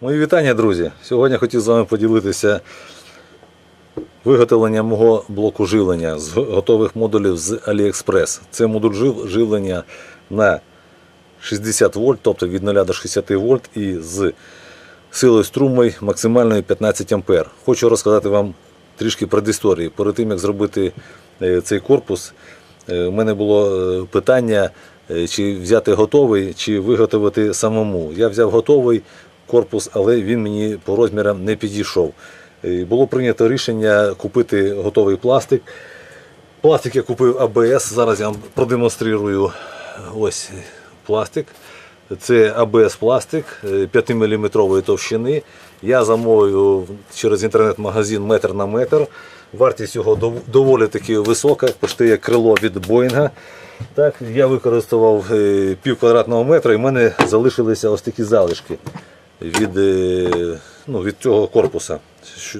Мої вітання, друзі! Сьогодні хотів з вами поділитися виготовленням мого блоку живлення з готових модулів з AliExpress. Це модуль жив- живлення на 60 вольт, тобто від 0 до 60 вольт і з силою струму максимальною 15 ампер. Хочу розказати вам трішки предісторії. Перед тим, як зробити е, цей корпус, е, у мене було е, питання, е, чи взяти готовий, чи виготовити самому. Я взяв готовий корпус, але він мені по розмірам не підійшов. Е, Було прийнято рішення купити готовий пластик. Пластик я купив АБС. Зараз я вам продемонструю ось пластик. Це АБС пластик 5-мм товщини. Я замовив через інтернет-магазин метр на метр. Вартість його доволі таки висока, почти як крило від Боїнга. Так, я використовував е, пів квадратного метра і в мене залишилися ось такі залишки від, е, ну, від цього корпуса.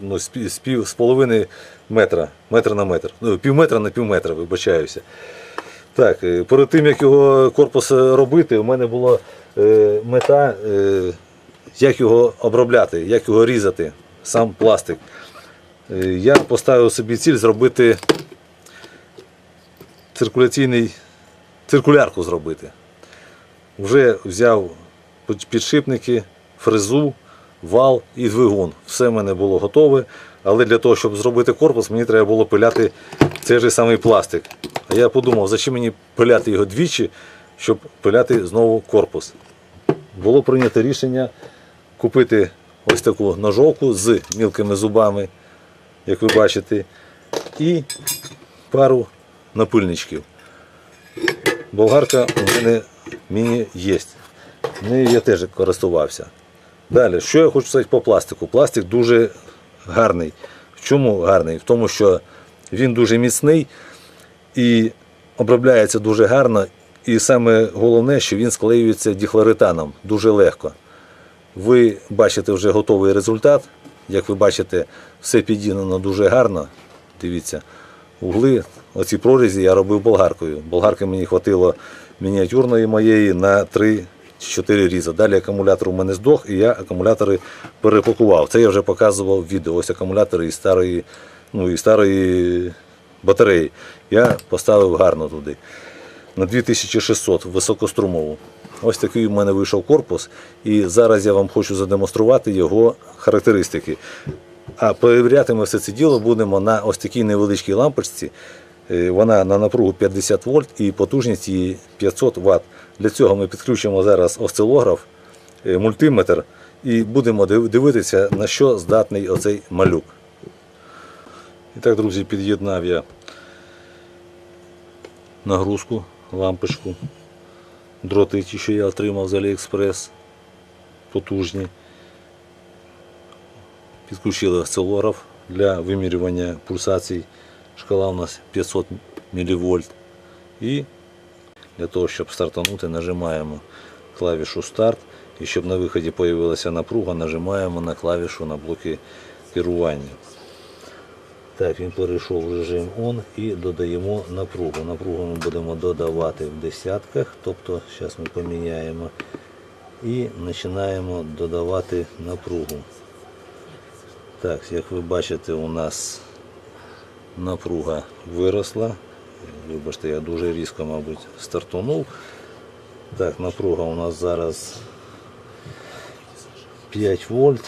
Ну, з, з, пів, з половини метра, метр на метр. Ну, пів метра на пів метра, вибачаюся. Так, е, перед тим як його корпус е, робити, у мене була е, мета, е, як його обробляти, як його різати, сам пластик. Е, Я поставив собі ціль зробити циркуляційний циркулярку зробити. Вже взяв під- підшипники, фрезу, вал і двигун. Все в мене було готове. Але для того, щоб зробити корпус, мені треба було пиляти цей же самий пластик. А я подумав, зачем мені пиляти його двічі, щоб пиляти знову корпус. Було прийнято рішення купити ось таку ножовку з мілкими зубами, як ви бачите, і пару напильничків. Болгарка у мене міні є. Нею я теж користувався. Далі, що я хочу сказати по пластику? Пластик дуже гарний. В чому гарний? В тому, що він дуже міцний і обробляється дуже гарно. І саме головне, що він склеюється діхлоританом дуже легко. Ви бачите вже готовий результат. Як ви бачите, все підігнано дуже гарно. Дивіться, угли, оці прорізі я робив болгаркою. Болгарки мені хватило мініатюрної моєї на 3-4 різа. Далі акумулятор у мене здох, і я акумулятори перепакував. Це я вже показував в відео. Ось акумулятори із старої, ну, із старої батареї. Я поставив гарно туди. На 2600 високострумову. Ось такий у мене вийшов корпус. І зараз я вам хочу задемонструвати його характеристики. А перевіряти ми все це діло будемо на ось такій невеличкій лампочці. Е, Вона на напругу 50 вольт і потужність її 500 Вт. Для цього ми підключимо зараз осцилограф, е, мультиметр і будемо дивитися, на що здатний оцей малюк. І так, друзі, під'єднав я нагрузку, лампочку, Дротить, що я отримав з AliExpress, потужні. Підключили осцилограф для вимірювання пульсацій. Шкала у нас 500 мВ. І для того, щоб стартанути, нажимаємо клавішу старт. І щоб на виході з'явилася напруга, нажимаємо на клавішу на блоки керування. Так, він перейшов в режим ON і додаємо напругу. Напругу ми будемо додавати в десятках, тобто зараз ми поміняємо і починаємо додавати напругу. Так, як ви бачите, у нас напруга виросла. Вибачте, я дуже різко, мабуть, стартанув. Так, напруга у нас зараз 5 вольт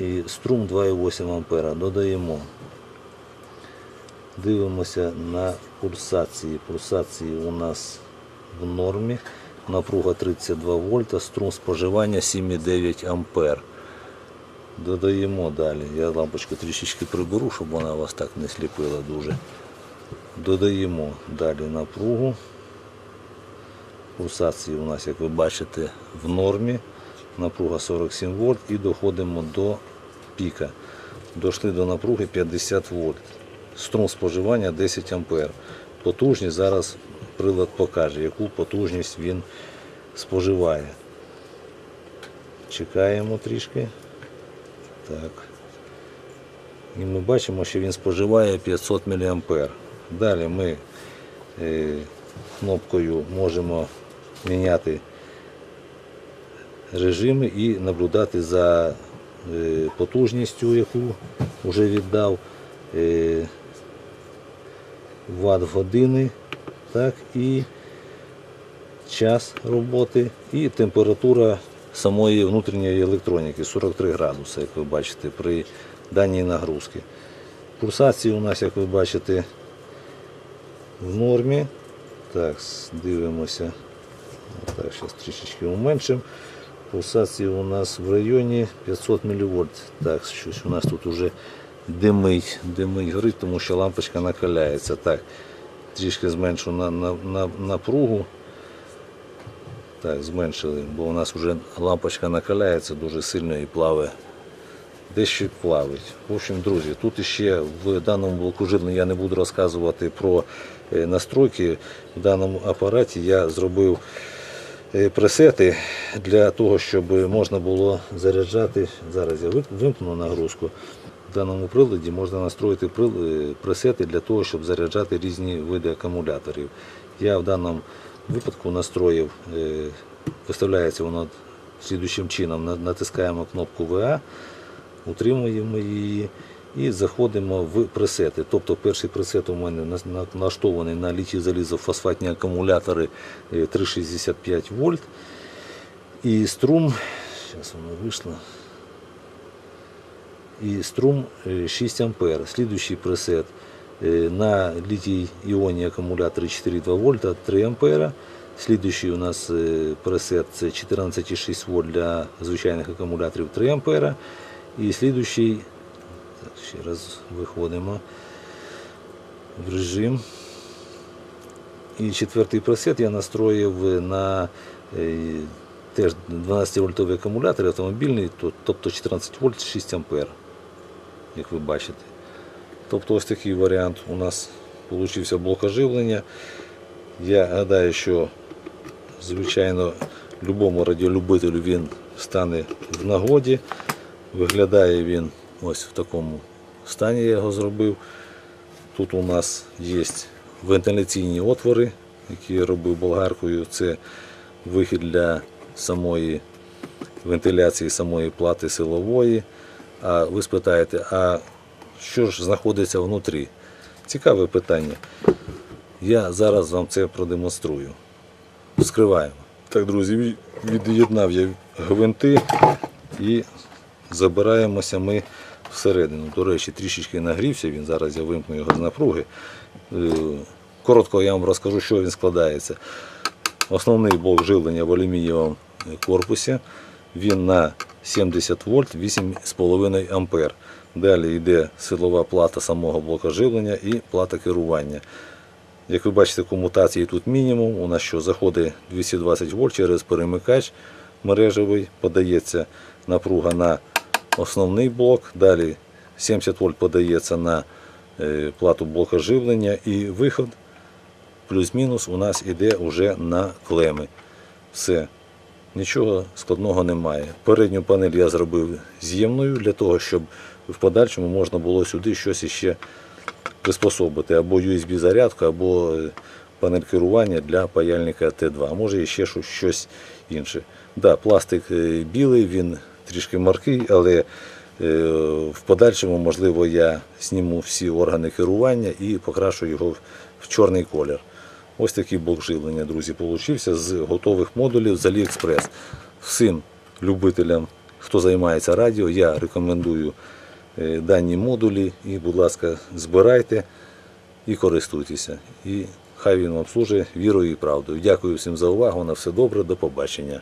і струм 2,8 ампера. Додаємо. Дивимося на пульсації. Пульсації у нас в нормі. Напруга 32 вольта, струм споживання 7,9 ампер. Додаємо далі. Я лампочку трішечки приберу, щоб вона вас так не сліпила дуже. Додаємо далі напругу. Пульсації у нас, як ви бачите, в нормі. Напруга 47 вольт і доходимо до піка. Дошли до напруги 50 вольт. Струм споживання 10 ампер. Потужність зараз прилад покаже, яку потужність він споживає. Чекаємо трішки. Так. І ми бачимо, що він споживає 500 мА. Далі ми е, кнопкою можемо міняти режими і наблюдати за е, потужністю, яку вже віддав. е, Ват в години, так, і час роботи, і температура самої внутрішньої електроніки 43 градуси, як ви бачите, при даній нагрузці. Пульсації у нас, як ви бачите, в нормі. Так, дивимося. Так, зараз трішечки уменшимо. Пульсації у нас в районі 500 мВ. Так, щось у нас тут уже димить, димить, горить, тому що лампочка накаляється. Так, трішки зменшу на, на, на, напругу. Так, зменшили, бо у нас вже лампочка накаляється дуже сильно і плаває. Дещо плавить. В общем, друзі, тут ще в даному блоку живлення я не буду розказувати про е, настройки. В даному апараті я зробив е, пресети для того, щоб можна було заряджати. Зараз я вимкну нагрузку. В даному приладі можна настроїти е, пресети для того, щоб заряджати різні види акумуляторів. Я в даному випадку настроїв, е, виставляється воно слідуючим чином. Натискаємо кнопку VA, утримуємо її і заходимо в пресети. Тобто перший пресет у мене на- на- налаштований на літій залізофосфатні акумулятори е, 365 вольт. І струм, зараз воно вийшло. І струм е, 6 ампер. Слідуючий пресет е, на літій іонні акумуляторі 4,2 вольта 3 ампера. Слідуючий у нас е, пресет це 14,6 вольт для звичайних акумуляторів 3 ампера. І слідуючий, так, ще раз виходимо в режим. І четвертий пресет я настроїв на е, теж 12-вольтовий акумулятор автомобільний, то- тобто 14 вольт 6 ампер, як ви бачите. Тобто ось такий варіант у нас вийшов блок оживлення. Я гадаю, що звичайно любому радіолюбителю він стане в нагоді. Виглядає він ось в такому стані я його зробив. Тут у нас є вентиляційні отвори, які я робив болгаркою. Це вихід для самої вентиляції самої плати силової. А ви спитаєте, а що ж знаходиться внутрі? Цікаве питання. Я зараз вам це продемонструю. Вскриваємо. Так, друзі, від'єднав я гвинти і забираємося ми всередину. До речі, трішечки нагрівся він, зараз я вимкну його з напруги. Е, Коротко я вам розкажу, що він складається. Основний блок живлення в алюмінієвому корпусі. Він на 70 вольт 8,5 ампер. Далі йде силова плата самого блока живлення і плата керування. Як ви бачите, комутації тут мінімум. У нас що заходить 220 вольт через перемикач мережевий, подається напруга на основний блок. Далі 70 вольт подається на е, плату блока живлення і виход плюс-мінус у нас іде вже на клеми. Все. Нічого складного немає. Передню панель я зробив з'ємною для того, щоб в подальшому можна було сюди щось іще приспособити. Або USB-зарядку, або е, панель керування для паяльника Т2, а може ще щось- інше. Да, пластик е, білий, він трішки маркий, але е, в подальшому, можливо, я зніму всі органи керування і покрашу його в- чорний колір. Ось такий блок живлення, друзі, получився з готових модулів з AliExpress. Всім любителям, хто займається радіо, я рекомендую дані модулі і, будь ласка, збирайте і користуйтеся. І хай він вам служить вірою і правдою. Дякую всім за увагу. На все добре, до побачення.